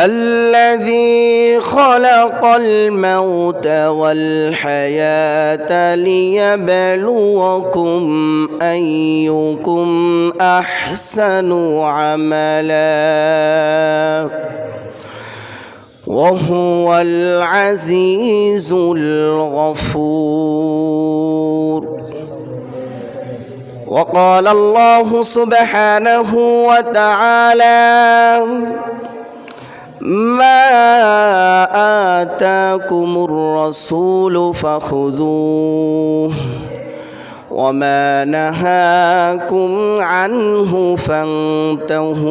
الذي خلق الموت والحياة ليبلوكم أيكم أحسن عملا. وهو العزيز الغفور. وقال الله سبحانه وتعالى ما آتاكم الرسول فخذوه وما نهاكم عنه فانتهوا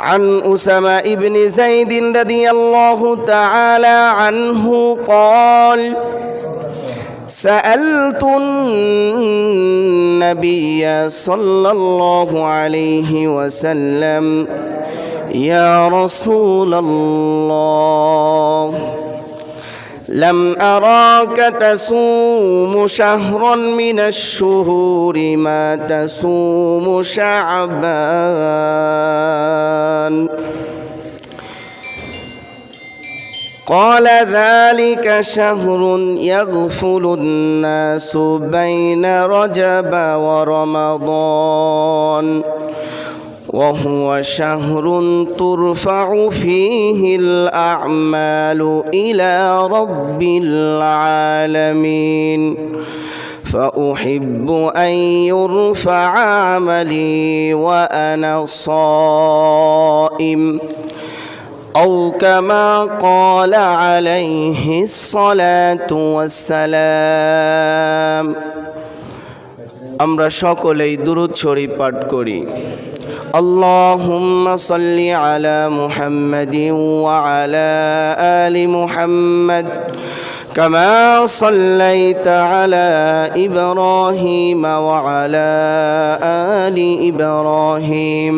عن أسامة بن زيد رضي الله تعالى عنه قال سألت النبي صلى الله عليه وسلم يا رسول الله لم أراك تسوم شهرا من الشهور ما تسوم شعبان؟ قال ذلك شهر يغفل الناس بين رجب ورمضان وهو شهر ترفع فيه الأعمال إلى رب العالمين فأحب أن يرفع عملي وأنا صائم أو كما قال عليه الصلاة والسلام আমরা সকলেই দুরুদ শরীফ পাঠ করি اللهم صل على محمد وعلى آل محمد كما صليت على إبراهيم وعلى آل إبراهيم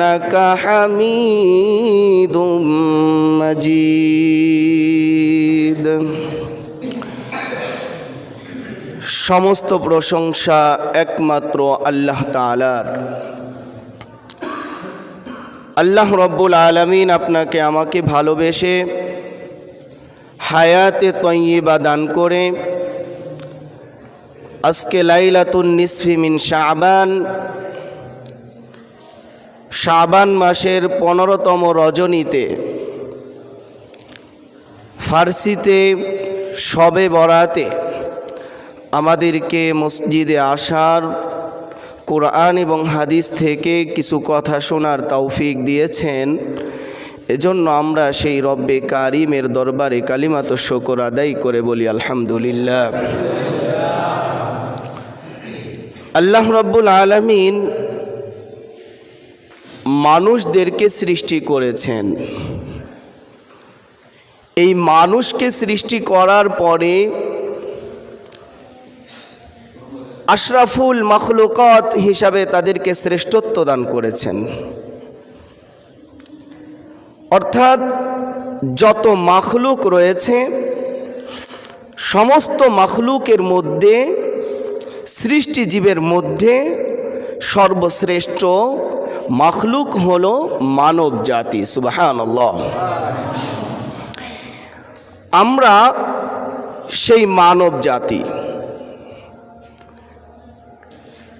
إنك حميد مجيد সমস্ত প্রশংসা একমাত্র আল্লাহ তালার আল্লাহ রব্বুল আলমিন আপনাকে আমাকে ভালোবেসে হায়াতে তৈবা দান করে আজকে লাইলাতুন নিসফি মিন শাবান মাসের পনেরোতম রজনীতে ফার্সিতে সবে বরাতে আমাদেরকে মসজিদে আসার কোরআন এবং হাদিস থেকে কিছু কথা শোনার তৌফিক দিয়েছেন। এজন্য আমরা সেই রব্বে কারিমের দরবারে কালিমাত শকর আদায় করে বলি, আলহামদুলিল্লাহ। আল্লাহ রব্বুল আলমিন মানুষদেরকে সৃষ্টি করেছেন। এই মানুষকে সৃষ্টি করার পরে আশরাফুল মখলুকত হিসাবে তাদেরকে শ্রেষ্ঠত্ব দান করেছেন। অর্থাৎ যত মাখলুক রয়েছে, সমস্ত মাখলুকের মধ্যে, সৃষ্টিজীবের মধ্যে সর্বশ্রেষ্ঠ মখলুক হল মানব জাতি সুবাহান আমরা সেই মানব জাতি।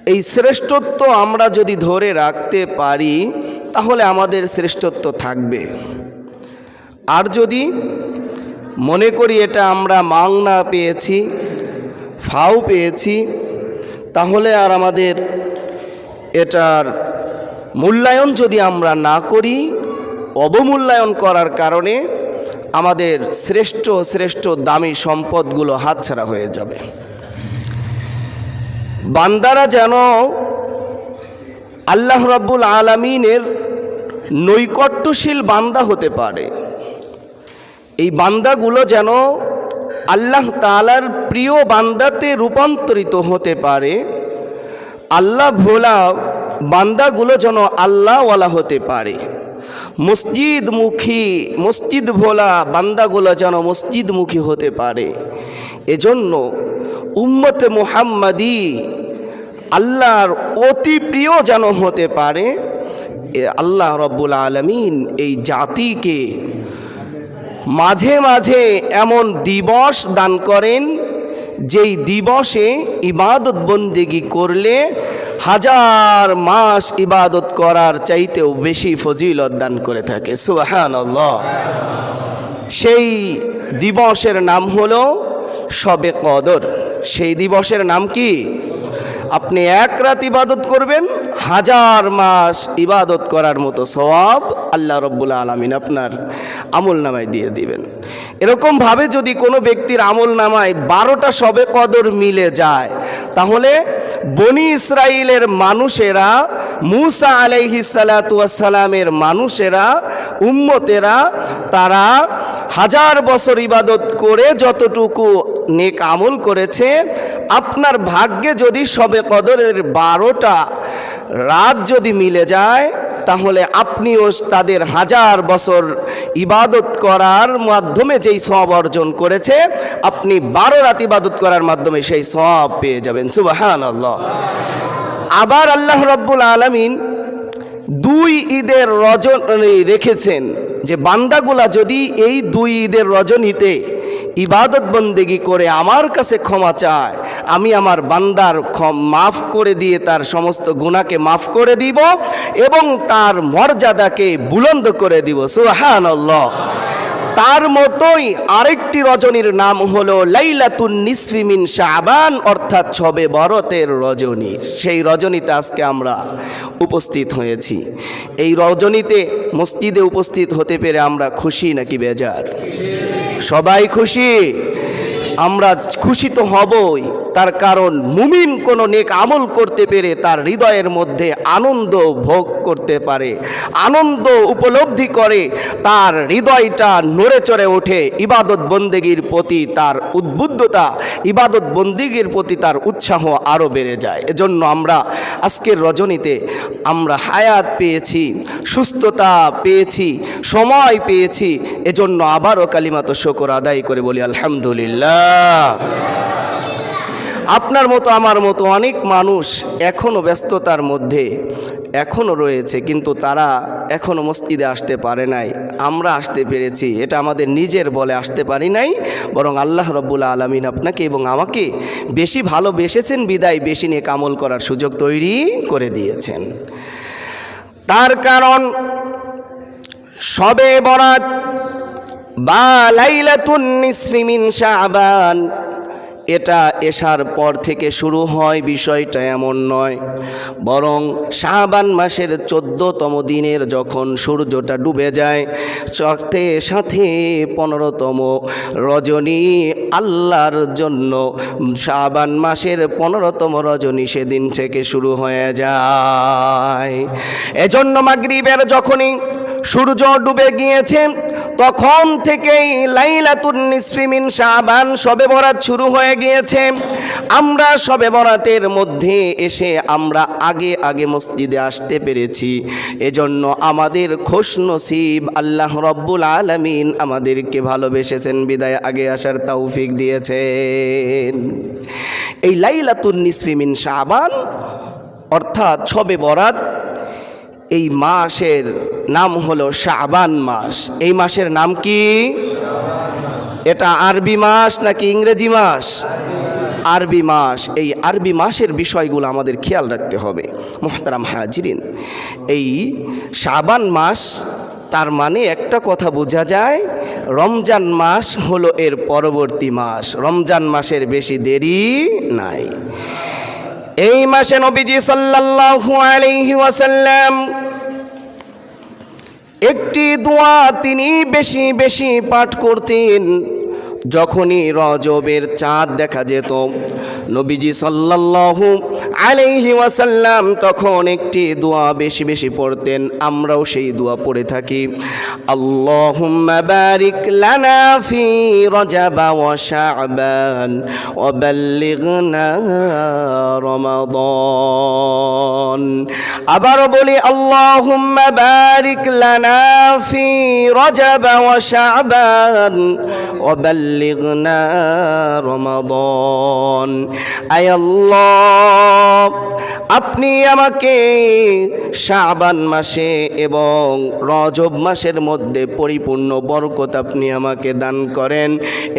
এই শ্রেষ্ঠত্ব আমরা যদি ধরে রাখতে পারি, তাহলে আমাদের শ্রেষ্ঠত্ব থাকবে। আর যদি মনে করি এটা আমরা মাংনা পেয়েছি, ফাও পেয়েছি, তাহলে আর আমাদের এটার মূল্যায়ন যদি আমরা না করি, অবমূল্যায়ন করার কারণে আমাদের শ্রেষ্ঠ শ্রেষ্ঠ দামি সম্পদগুলো হাতছাড়া হয়ে যাবে। বান্দারা যেন আল্লাহ রাব্বুল আলমিনের নৈকট্যশীল বান্দা হতে পারে। এই বান্দাগুলো যেন আল্লাহ তালার প্রিয় বান্দাতে রূপান্তরিত হতে পারে। আল্লাহ ভোলা বান্দাগুলো যেন আল্লাহওয়ালা হতে পারে। মসজিদমুখী মসজিদ ভোলা বান্দাগুলো যেন মসজিদমুখী হতে পারে। এজন্য উম্মতে মুহাম্মাদি আল্লাহর অতি প্রিয় যেন হতে পারে আল্লাহ রব্বুল আলমিন এই জাতিকে মাঝে মাঝে এমন দিবস দান করেন যেই দিবসে ইবাদত বন্দেগি করলে হাজার মাস ইবাদত করার চাইতেও বেশি ফজিলত দান করে থাকে। সুহান সেই দিবসের নাম হলো সবে কদর। সেই দিবসের নাম কি? আপনি এক রাত ইবাদত করবেন, হাজার মাস ইবাদত করার মতো সওয়াব আল্লাহ রব্বুল আলমিন আপনার আমল নামায় দিয়ে দিবেন। এরকমভাবে যদি কোনো ব্যক্তির আমল নামায় বারোটা সবে কদর মিলে যায়, তাহলে বনি ইসরায়েলের মানুষেরা, মুসা আলাইহিসালামের মানুষেরা, উম্মতেরা, তারা হাজার বছর ইবাদত করে যতটুকু নেক আমল করেছে, আপনার ভাগ্যে যদি সবে কদরের বারোটা রাত যদি মিলে যায়, তাহলে আপনিও তাদের হাজার বছর ইবাদত করার মাধ্যমে যেই সব অর্জন করেছে, আপনি বারো রাত ইবাদত করার মাধ্যমে সেই সব পেয়ে যাবেন। সুবাহান আল্লাহ আবার আল্লাহ রব্বুল আলমিন দুই ঈদের রজন রেখেছেন যে, বান্দাগুলা যদি এই দুই ঈদের রজনীতে ইবাদত বন্দেগি করে আমার কাছে ক্ষমা চায়, আমি আমার বান্দার মাফ করে দিয়ে তার সমস্ত গুণাকে মাফ করে দিব এবং তার মর্যাদাকে বুলন্দ করে দিব। সুহান তার মতোই আরেকটি রজনীর নাম হলো লাইলাতুন নিসফিমিন শাবান, অর্থাৎ ছবে বরতের রজনী। সেই রজনীতে আজকে আমরা উপস্থিত হয়েছি। এই রজনীতে মসজিদে উপস্থিত হতে পেরে আমরা খুশি নাকি বেজার? সবাই খুশি? আমরা খুশি তো হবই। তার কারণ মুমিন কোনো নেক আমল করতে পেরে তার হৃদয়ের মধ্যে আনন্দ ভোগ করতে পারে, আনন্দ উপলব্ধি করে, তার হৃদয়টা নড়ে চড়ে ওঠে, ইবাদত বন্দেগীর প্রতি তার উদ্বুদ্ধতা, ইবাদত বন্দিগির প্রতি তার উৎসাহ আরও বেড়ে যায়। এজন্য আমরা আজকের রজনীতে আমরা হায়াত পেয়েছি, সুস্থতা পেয়েছি, সময় পেয়েছি, এজন্য আবারও কালিমাত শকর আদায় করে বলি, আলহামদুলিল্লাহ। আপনার মতো, আমার মতো অনেক মানুষ এখনও ব্যস্ততার মধ্যে এখনও রয়েছে, কিন্তু তারা এখনও মসজিদে আসতে পারে নাই। আমরা আসতে পেরেছি, এটা আমাদের নিজের বলে আসতে পারি নাই, বরং আল্লাহ রব্বুল আলমিন আপনাকে এবং আমাকে বেশি ভালোবেসেছেন, বিদায় বেশি নিয়ে কামল করার সুযোগ তৈরি করে দিয়েছেন। তার কারণ, সবে বরাত, বা লাইলাতুন নিসফি মিন শাবান এটা এসার পর থেকে শুরু হয়, বিষয়টা এমন নয়। বরং শাহবান মাসের চোদ্দতম দিনের যখন সূর্যটা ডুবে যায়, সাথে সাথে পনেরোতম রজনী আল্লাহর জন্য শাহবান মাসের পনেরোতম রজনী সেদিন থেকে শুরু হয়ে যায়। এজন্য মাগরিবের যখনই সূর্য ডুবে গিয়েছে তখন থেকেই লাইলাতুন নিসফিমিন শাবান সবে বরাত শুরু হয়ে গিয়েছে। আমরা সবে বরাতের মধ্যে এসে আমরা আগে আগে মসজিদে আসতে পেরেছি। এজন্য আমাদের খোশ নসিব আল্লাহ রব্বুল আলমিন আমাদেরকে ভালোবেসেছেন, বিদায়, আগে আসার তৌফিক দিয়েছেন। এই লাইলাতুন নিসফিমিন শাবান অর্থাৎ সবে বরাত এই মাসের নাম হলো শাবান মাস। এই মাসের নাম কি? এটা আরবি মাস নাকি ইংরেজি মাস? আরবি মাস। এই আরবি মাসের বিষয়গুলো আমাদের খেয়াল রাখতে হবে। মোহতারাম হাজিরিন, এই শাবান মাস, তার মানে একটা কথা বোঝা যায়, রমজান মাস হলো এর পরবর্তী মাস। রমজান মাসের বেশি দেরি নাই। এই মাসে নবীজি সাল্লাল্লাহু আলাইহি ওয়াসাল্লাম একটি দোয়া তিনি বেশি বেশি পাঠ করতেন। যখনই রজবের চাঁদ দেখা যেত, নবীজি সাল্লাল্লাহু আলাইহি ওয়াসাল্লাম তখন একটি দোয়া বেশি বেশি পড়তেন, আমরাও সেই দোয়া পড়ে থাকি। আল্লাহুম্মা বারিক লানা ফি রজব ওয়া শাবান ওয়া বাল্লিগনা রমাদান। আবারও বলি, আল্লাহুম্মা বারিক লানা ফি রজব ওয়া শাবান ওয়া বাল্লিগনা রমাদান। আয় আল্লাহ, আপনি আমাকে শাবান মাসে এবং রজব মাসের মধ্যে পরিপূর্ণ বরকত আপনি আমাকে দান করেন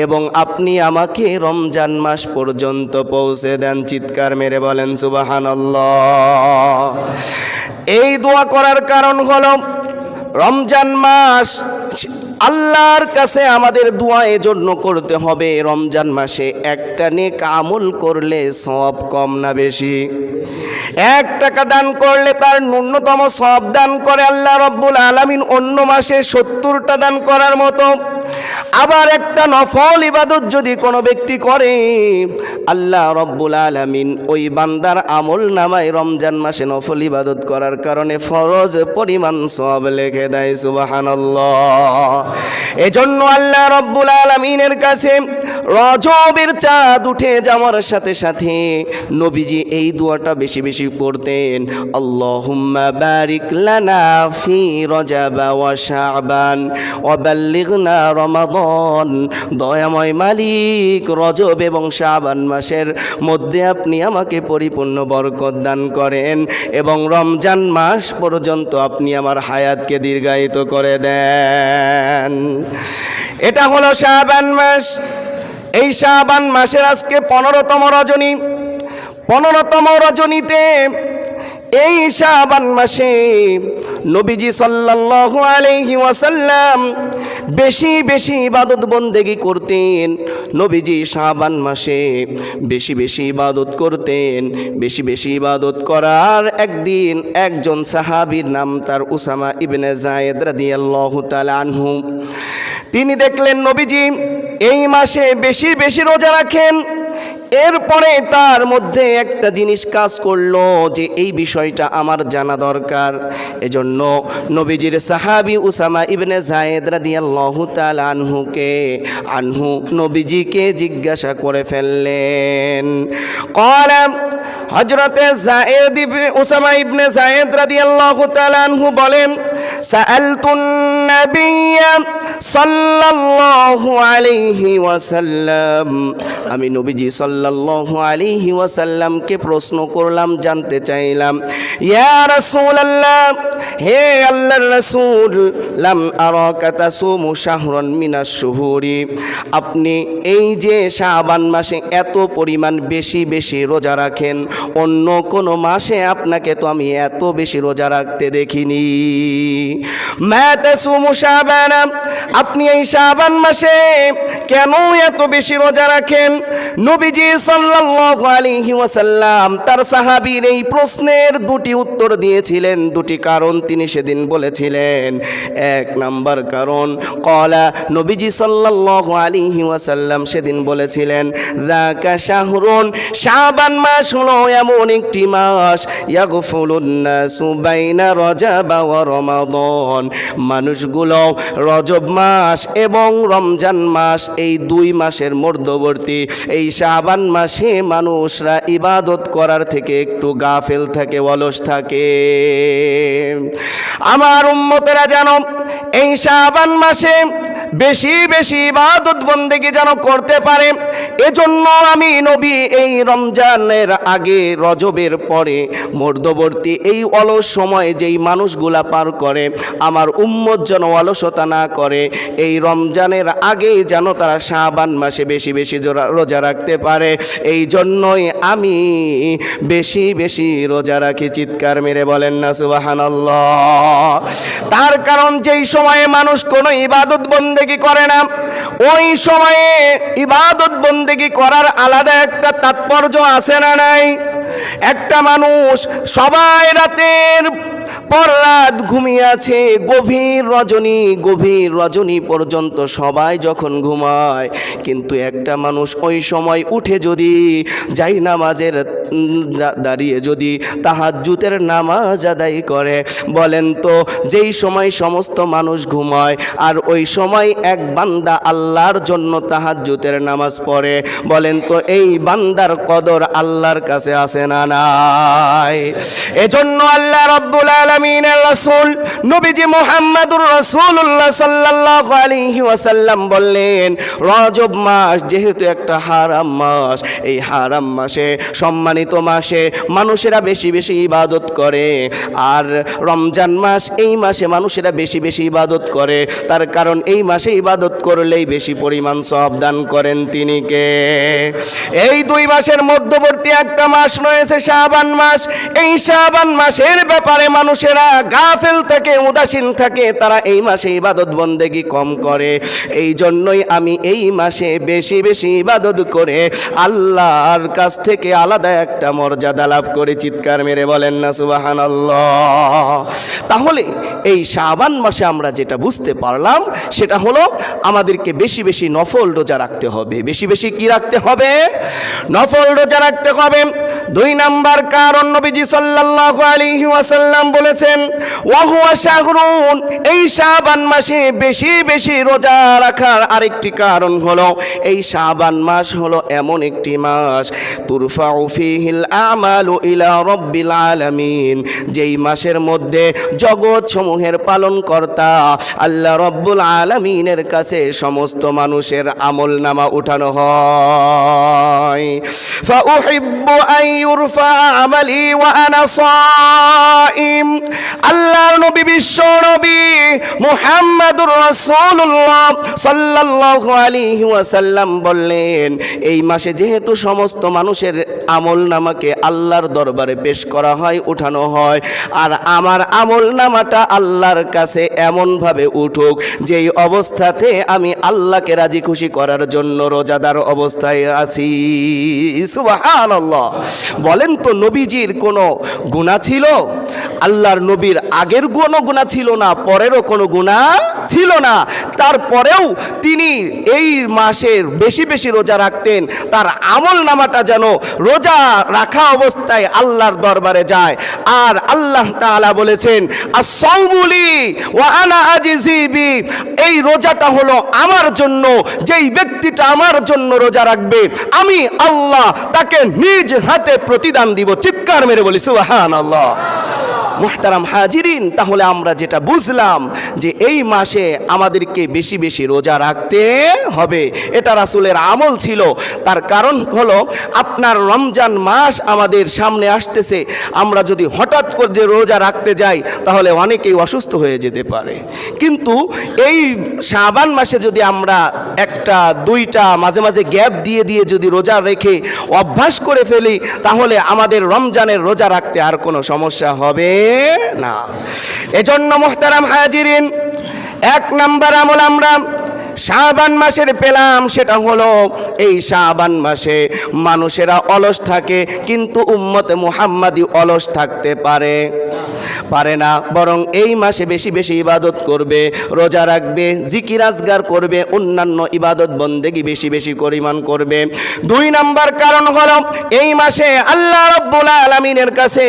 এবং আপনি আমাকে রমজান মাস পর্যন্ত পৌঁছে দেন। চিৎকার মেরে বলেন সুবাহান এই দোয়া করার কারণ হলো রমজান মাস আল্লাহর কাছে আমাদের দোয়া এজন্য করতে হবে। রমজান মাসে একটা নেক আমল করলে সব কম না বেশি। এক টাকা দান করলে তার ন্যূনতম সব দান করে আল্লাহ রব্বুল আলামিন। অন্য মাসে সত্তরটা দান করার মতো। আবার একটা নফল ইবাদত যদি কোনো ব্যক্তি করে, আল্লাহ রব্বুল আলামিন ওই বান্দার আমল নামায় রমজান মাসে নফল ইবাদত করার কারণে ফরজ পরিমাণ সব লিখে দেয়, সুবহানাল্লাহ। এজন্য আল্লাহ রব্বুল আলামিনের কাছে রজবের চাঁদ উঠে যাওয়ার সাথে সাথে নবীজি এই দোয়াটা বেশি বেশি পড়তেন, আল্লাহুম্মা বারিক লানা ফি রজব ওয়া শাবান ওয়া বাল্লিগনা রমাদান দয়াময় মালিক রজব এবং শাবান মাসের মধ্যে আপনি আমাকে পরিপূর্ণ বরকত দান করেন এবং রমজান মাস পর্যন্ত আপনি আমার হায়াতকে দীর্ঘায়িত করে দেন। এটা হলো শাবান মাস। এই শাবান মাসের আজকে পনেরোতম রজনী। পনেরোতম রজনীতে এই শাবান মাসে নবীজি সাল্লাল্লাহু আলাইহি ওয়াসাল্লাম বেশি বেশি ইবাদত বন্দেগি করতেন। নবীজি শাবান মাসে বেশি বেশি ইবাদত করতেন। বেশি বেশি ইবাদত করার একদিন একজন সাহাবীর নাম তার উসামা ইবনে জায়েদ রাদিয়াল্লাহু তাআলা আনহু। তিনি দেখলেন, নবীজি, এই মাসে বেশি বেশি রোজা রাখেন। এরপরে তার মধ্যে একটা জিনিস কাজ করল যে এই বিষয়টা আমার জানা দরকার। এজন্য নবীজির সাহাবি উসামা ইবনে জায়েদ রাদিয়াল্লাহু তাআলা আনহুকে, আনহু নবীজিকে জিজ্ঞাসা করে ফেললেন। কলাম হজরতে জায়েদ উসামা ইবনে জায়েদ রাদিয়াল্লাহু তাআলা আনহু বলেন, সাআলতুন নাবিয়্যা সাল্লাল্লাহু আলাইহি ওয়াসাল্লাম। আমি নবীজি সাল্লাল্লাহু আলাইহি ওয়াসাল্লামকে প্রশ্ন করলাম, জানতে চাইলাম, ইয়া রাসূলুল্লাহ, হে আল্লাহর রাসূল, লাম আরাকা তাসুমু শাহরান মিনাশ শুহুরি, আপনি এই যে শাবান মাসে এত পরিমাণ বেশি বেশি রোজা রাখেন, অন্য কোনো মাসে আপনাকে তো আমি এত বেশি রোজা রাখতে দেখিনি। মা তাসুমু শাবানা আপনি এই শাবান মাসে কেন এত বেশি রোজা রাখেন? নবীজি সাল্লাল্লাহু আলাইহি ওয়াসাল্লাম তার সাহাবীর এই প্রশ্নের দুটি উত্তর দিয়েছিলেন। দুটি কারণ তিনি সেদিন বলেছিলেন। এক নাম্বার কারণ কলা নবীজি সাল্লাল্লাহু আলাইহি ওয়াসাল্লাম সেদিন বলেছিলেন, যাকা শাহরুন, শাবান মাস হলো এমন একটি মাস, ইয়াগফুলুন নাসু বাইনা রজব ওয়া রমাদান। মানুষগুলো রজব মাস এবং রমজান মাস, এই দুই মাসের মধ্যবর্তী, এই শাবান মাসে মানুষরা ইবাদত করার থেকে একটু গাফেল থাকে, অলস থাকে। আমার উম্মতেরা জানো, এই শাবান মাসে বেশি বেশি ইবাদত বন্দেগি যেন করতে পারে। এজন্য আমি নবী এই রমজানের আগে রজবের পরে মধ্যবর্তী এই অলস সময় যেই মানুষগুলা পার করে, আমার উম্মত যেন অলসতা না করে, এই রমজানের আগে যেন তারা শাবান মাসে বেশি বেশি রোজা রাখতে পারে। এই জন্যই আমি বেশি বেশি রোজা রাখি, চিৎকার মেরে বলেন না, সুবাহানাল্লাহ। তার কারণ যেই সময়ে মানুষ কোনো ইবাদত বন্দেগি করে না। ওই সময়ে ইবাদত বন্দেগি করার আলাদা একটা তাৎপর্য আছে না নাই? একটা মানুষ সবাই রাতের পর রাত ঘুমিয়ে আছে, গভীর রজনী গভীর রজনী পর্যন্ত সবাই যখন ঘুমায়, কিন্তু একটা মানুষ ওই সময় উঠে যদি যাই নামাজের দাঁড়িয়ে যদি তাহাজ্জুতের নামাজ আদায় করে, বলেন তো যেই সময় সমস্ত মানুষ ঘুমায় আর ওই সময় এক বান্দা আল্লাহর জন্য তাহাজ্জুতের নামাজ পড়ে, বলেন তো এই বান্দার কদর আল্লাহর কাছে আসে না নাই? এজন্য আল্লাহ রব্বুল আলামিনের রাসূল নবীজি মুহাম্মদুর রাসূলুল্লাহ সাল্লাল্লাহু আলাইহি ওয়াসাল্লাম বললেন, রজব মাস যেহেতু একটা হারাম মাস, এই হারাম মাসে সম্মানিত মাসে মানুষেরা বেশি বেশি ইবাদত করে। আর রমজান মাস এই মাসে মানুষেরা বেশি বেশি ইবাদত করে। তার কারণ এই মাসে ইবাদত করলেই বেশি পরিমাণ সব দান করেন তিনি কে? এই দুই মাসের মধ্যবর্তী একটা মাস রয়েছে শাবান মাস। এই শাবান মাসের ব্যাপারে মানুষেরা গাফেল থেকে, উদাসীন থাকে, তারা এই মাসে ইবাদত বন্দেগি কম করে। এই জন্যই আমি এই মাসে বেশি বেশি ইবাদত করে আল্লাহর কাছ থেকে আলাদা একটা মর্যাদা লাভ করে, চিৎকার মেরে বলেন না, সুবাহানাল্লাহ। তাহলে এই শাবান মাসে আমরা যেটা বুঝতে পারলাম, সেটা হলো আমাদেরকে বেশি বেশি নফল রোজা রাখতে হবে। বেশি বেশি কি রাখতে হবে? নফল রোজা রাখতে হবে। দুই নাম্বার কারণ নবীজি সাল্লাল্লাহু আলাইহি ওয়াসাল্লাম বলেছেন, ওয়াহুয়া শাহরুন। এই শাবান মাসে বেশি বেশি রোজা রাখার আরেকটি কারণ হলো, এই শাবান মাস হলো এমন একটি মাস, তুরফাউ ফিহিল আমালু ইলা যেই মাসের মধ্যে জগৎ সমূহের আল্লাহ রব্বুল কাছে সমস্ত মানুষের আমল নামা উঠানো হয় বললেন, এই মাসে যেহেতু সমস্ত মানুষের আমল নামাকে আল্লাহর দরবারে পেশ করা হয়, উঠানো হয়। আর আমার আমল নামাটা আল্লাহর কাছে এমনভাবে উঠুক, যেই অবস্থাতে আমি আল্লাহকে রাজি খুশি করার জন্য রোজাদার অবস্থায় আছি। বলেন তো, নবীজির কোনো গুণা ছিল? আল্লাহর নবীর আগের কোনো গুণা ছিল না, পরেরও কোনো গুণা ছিল না। তারপরেও তিনি এই মাসের বেশি বেশি রোজা রাখতেন, তার আমল নামাটা যেন রোজা রাখা অবস্থায় আল্লাহর দরবারে যায়। আর আল্লাহ তাআলা বলেছেন ওয়া আনা এই রোজাটা হলো আমার জন্য, যেই ব্যক্তিটা আমার জন্য রোজা রাখবে, আমি আল্লাহ তাকে নিজ হাতে প্রতিদান দিব। চিৎকার মেরে বলি, সুবহানাল্লাহ। মুহতারাম হাজিরিন, তাহলে আমরা যেটা বুঝলাম যে এই মাসে আমাদেরকে বেশি বেশি রোজা রাখতে হবে। এটা রাসূলের আমল ছিল। তার কারণ হলো, আপনার রমজান মাস আমাদের সামনে আসতেছে। আমরা যদি হঠাৎ করে যে রোজা রাখতে যাই, তাহলে অনেকেই অসুস্থ হয়ে যেতে পারে। কিন্তু এই শাবান মাসে যদি আমরা একটা, দুইটা, মাঝে মাঝে গ্যাপ দিয়ে দিয়ে যদি রোজা রেখে অভ্যাস করে ফেলি, তাহলে আমাদের রমজানের রোজা রাখতে আর কোনো সমস্যা হবে না। এজন্য মোহতারাম হাজিরিন এক নাম্বার আমল আমরা শাবান মাসের পেলাম, সেটা হলো এই শাবান মাসে মানুষেরা অলস থাকে, কিন্তু উম্মতে মুহাম্মাদি অলস থাকতে পারে। পারে না, বরং এই মাসে বেশি বেশি ইবাদত করবে, রোজা রাখবে, জিকির আজগার করবে, অন্যান্য ইবাদত বন্দেগি বেশি বেশি পরিমাণ করবে। দুই নাম্বার কারণ হলো, এই মাসে আল্লাহ রব্বুল আলমিনের কাছে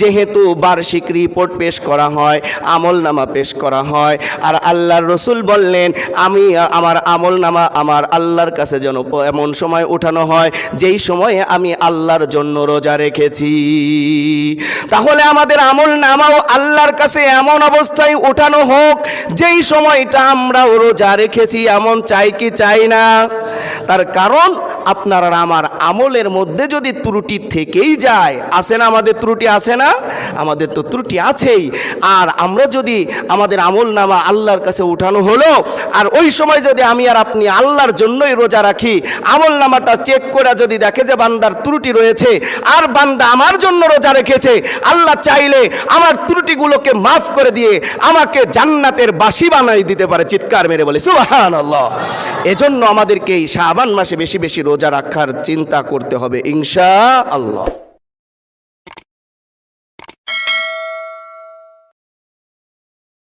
যেহেতু বার্ষিক রিপোর্ট পেশ করা হয়, আমল নামা পেশ করা হয়, আর আল্লাহর রসুল বললেন, আমি আমার আমল নামা আমার আল্লাহর কাছে যেন এমন সময় উঠানো হয়, যেই সময়ে আমি আল্লাহর জন্য রোজা রেখেছি। তাহলে আমাদের আমল নামা রোজাটাও আল্লাহর কাছে এমন অবস্থায় ওঠানো হোক, যেই সময়টা আমরাও রোজা রেখেছি, এমন চাই কি চাই না? তার কারণ আপনার আর আমার আমলের মধ্যে যদি ত্রুটি থেকেই যায় আসে না আমাদের ত্রুটি আসে না? আমাদের তো ত্রুটি আছেই। আর আমরা যদি আমাদের আমল নামা আল্লাহর কাছে উঠানো হলো, আর ওই সময় যদি আমি আর আপনি আল্লাহর জন্যই রোজা রাখি, আমল নামাটা চেক করে যদি দেখে যে বান্দার ত্রুটি রয়েছে, আর বান্দা আমার জন্য রোজা রেখেছে, আল্লাহ চাইলে আমার ত্রুটিগুলোকে মাফ করে দিয়ে আমাকে জান্নাতের বাসি বানাই দিতে পারে, চিৎকার মেরে বলে সুবাহান আল্লাহ এজন্য আমাদেরকে এই শাবান মাসে বেশি বেশি রোজা রাখার চিন্তা করতে হবে ইনশা আল্লাহ